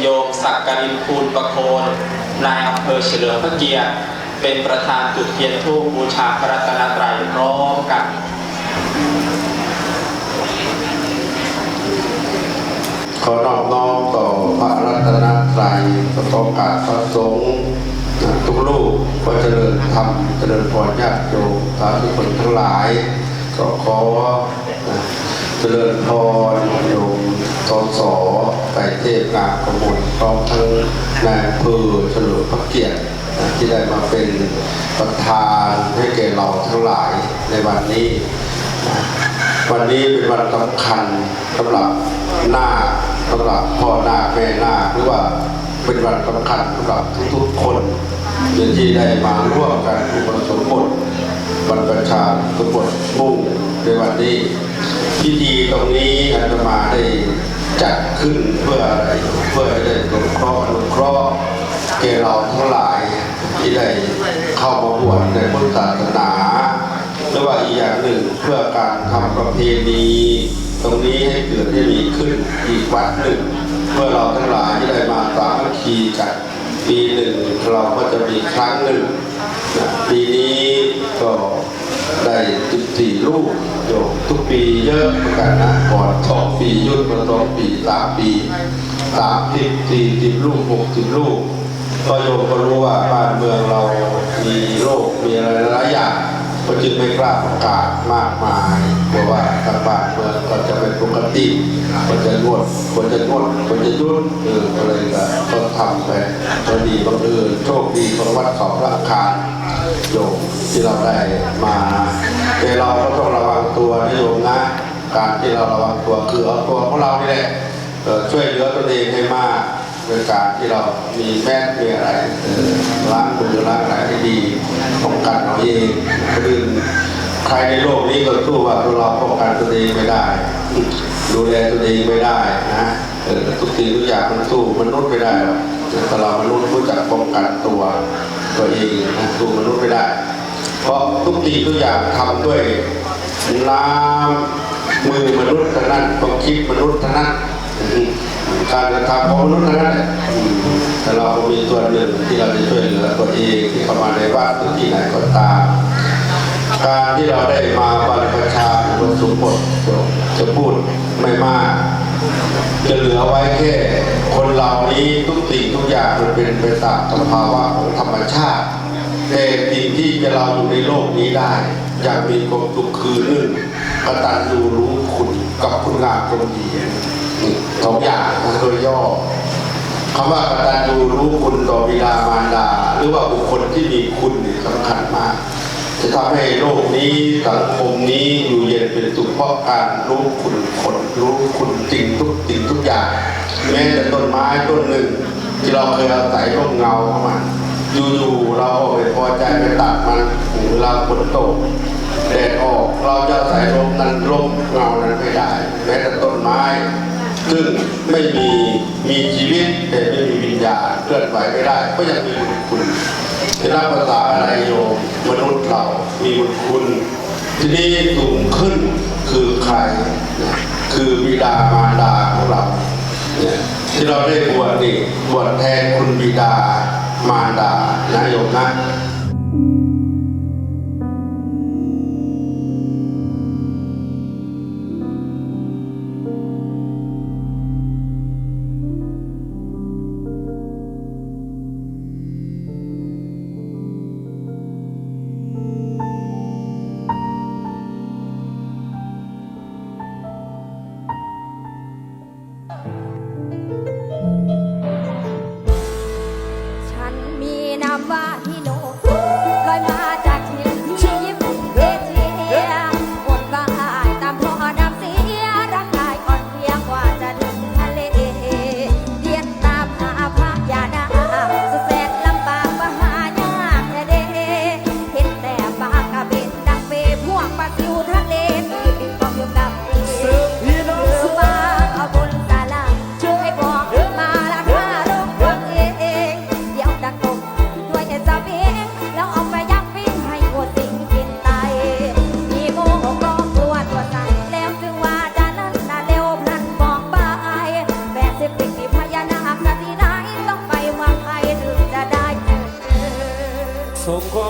โยมศักดิ์รินคูลประโคนนายอำเภอเฉลิมพระเกียรติเป็นประธานจุดเทียนธูปบูชาพระรัตนตรัยพร้อมกันขอนอบน้อมต่อพระรัตนตรัยประกอบการพระสงฆ์ทุกลูกขอเจริญธรรมเจริญพรญาติโยมสาธุชนทั้งหลาย ก็ขอเจริญพรโยม ตอสอไต่เทพงามกมลพร้อมทั้งนายอำเภอเฉลิมพระเกียรติที่ได้มาเป็นประธานให้แก่เราทั้งหลายในวันนี้ วันนี้เป็นวันสำคัญสำหรับนาสำหรับพ่อนาแม่นาหรือว่าเป็นวันสำคัญสำหรับทุกๆคนที่ได้มาร่วมกันอุปสมบทวันประชาสมบทมุ่งในวันนี้พิธีตรงนี้อาตมาได้ จัดขึ้นเพื่ออะไรเพื่อให้ได้สงเคราะห์อนุเคราะห์แกเราทั้งหลายที่ได้เข้ามาบวชในพุทธศาสนาหรือว่าอีกอย่างหนึ่งเพื่อการทำประเพณีตรงนี้ให้เกิดให้มีขึ้นอีกวัดหนึ่งเพื่อเราทั้งหลายที่ได้มาสามัคคีกันปีหนึ่งเราก็จะมีครั้งหนึ่งปีนี้ก็ ได้สิบสี่ลูกโยมทุกปีเยอะเหมือนกันนะก่อนสองปียุดมาสองปีสามปีสามสิบสี่สิบลูกหกสิบลูกก็โยมก็รู้ว่าบ้านเมืองเรามีโรคมีอะไรหลายอย่างก็จึงไม่กล้าประกาศมากมายเพราะว่าทางบ้านเมืองก็จะเป็นปกติควรจะงดควรจะงดควรจะยุดเอออะไรก็ต้องทำไปพอดีบังเอิญโชคดีของวัดเขาพระอังคาร โยมที่เราได้มาแต่เราก็ต้องระวังตัวนะโยมนะการที่เราระวังตัวคือเอาตัวของเรานี่แหละเอ่อช่วยเหลือตัวเองให้มากโดยการที่เรามีแมสมีอะไรเอ่อล้างมือล้างอะไรให้ดีป้องกันเราเองคนอื่นใครในโลกนี้ก็สู้ว่าตัวเราป้องกันตัวเองไม่ได้ ดูแลตัวเองไม่ได้นะเออทุกสิ่งทุกอย่างมันสู้มนุษย์ไม่ได้หรอกแต่เรามนุษย์รู้จักป้องกันตัว ตัวเองนะสู้มนุษย์ไม่ได้ เพราะทุกสิ่งทุกอย่างทำด้วยน้ำมือมนุษย์เท่านั้นความคิดมนุษย์เท่านั้นการกระทำของมนุษย์ทั้งนั้นแต่เราก็มีส่วหนึ่งที่เราจะช่วยเหลือตัวเองที่เข้ามาในบ้านหรือที่ไหนก็ตามการที่เราได้มาบรรพชาอุปสมบทจะพูดไม่มาก จะเหลือไว้แค่คนเหล่านี้ทุกสิ่งทุกอย่างมันเป็นไปตามสภาวะของธรรมชาติ แต่สิ่งที่จะเราอยู่ในโลกนี้ได้ อย่ากมีความสุขคือหนึ่งกตัญญูรู้คุณกับคุณงามความดีสองอย่างโดยย่อคำว่ากตัญญูรู้คุณต่อบิดามารดา หรือว่าบุคคลที่มีคุณสำคัญมาก จะทำให้โลกนี้สังคมนี้อยู่เย็นเป็นสุขเพราะการรู้คุณคนรู้คุณจริงทุกสิ่งทุกอย่าง แม้แต่ต้นไม้ต้นหนึ่ง ที่เราเคยอาศัยร่มเงาเของมันอยู่ๆเราก็ไม่พอใจไปตัดมันเวลาฝนตกแดดออกเราจะอาศัยร่มนั้นร่มเงานั้นไม่ได้ แม้แต่ต้นไม้ซึ่งไม่มีมีชีวิตแต่ไม่มีวิญญาณเคลื่อนไหวไม่ได้ ก็ยังมีคุณ จะนับภาษาอะไรโยมมนุษย์เรามีบุญคุณทีนี้สูงขึ้นคือใคร คือบิดามารดาของเราที่เราได้บวชนี่บวชแทนคุณบิดามารดานะโยมนะ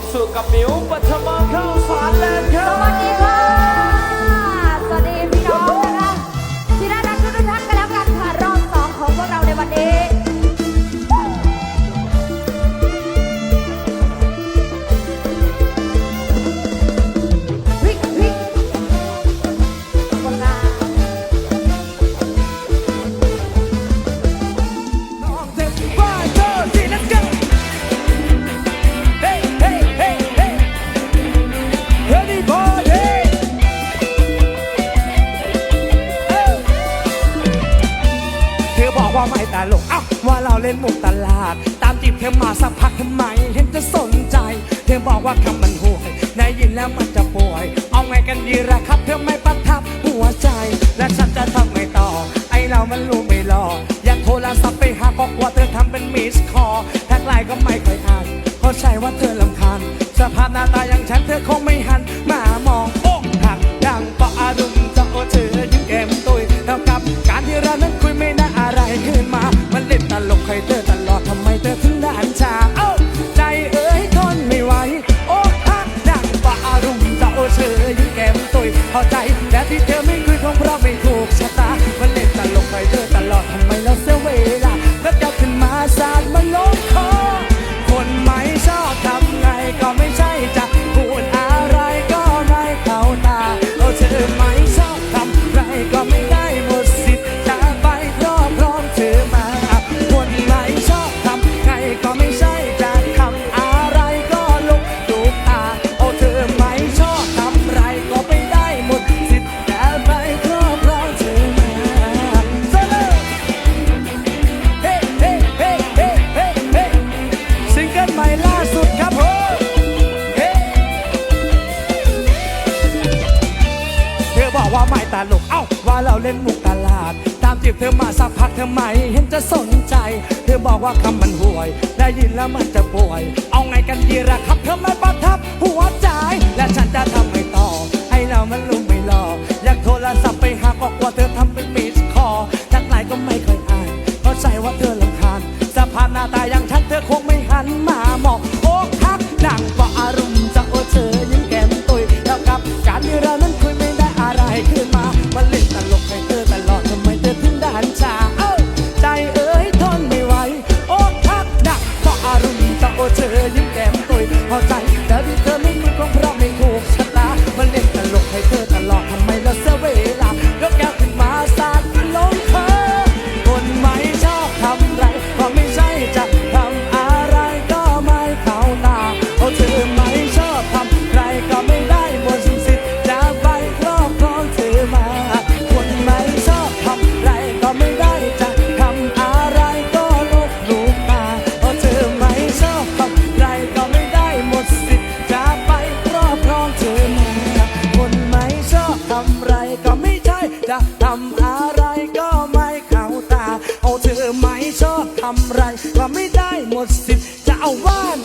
มสุขกับหมิวปัทมาเข้าสารแลนด์ครับสวัสดีค่ะาเราเล่นมุกตลาด ตามจีบเธอมาสักพักทำไมเห็นจะสนใจ เธอบอกว่าคำมันห่วยได้ยินแล้วมันจะป่วย เอาไงกันดีละครับ เธอไม่ประทับหัวใจ และฉันจะทำไงต่อ ไอเรามันรู้ไม่รออยากโทรศัพท์ไปหาก็กว่าเธอทำเป็นมิสคอทักไลน์ก็ไม่ค่อยอ่านเข้าใจว่าเธอลำคานสภาพหน้าตาอย่างฉันเธอคงไม่หันมามอง ได้ยินแล้วมันจะป่วย เอาไงกันดีระครับเธอมาประทับหัวใจ และฉันจะทำไม่ต่อ ให้เรามันลุมไม่รออยากโทรศัพท์ไปหาก็กลัวเธอทำ อะไรก็ไม่เข้าตา เอาเธอไหมชอบทำไร ก็ไม่ได้หมดสิทธิ์จะเอาว่าน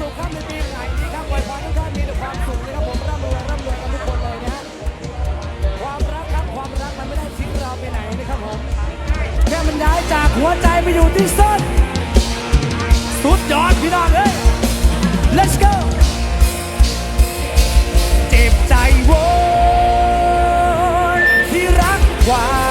สุขครับในปีใหม่นี้ครับอวยพรทุกท่านมีแต่ความสุขนะครับผมร่ำรวยร่ำรวยกันทุกคนเลยนะฮะความรักครับความรักมันไม่ได้ทิ้งเราไปไหนนะครับผมแค่มันย้ายจากหัวใจไปอยู่ที่ส้นสุดยอดพี่น้องเอ้ย let's go เจ็บใจโวยที่รักความ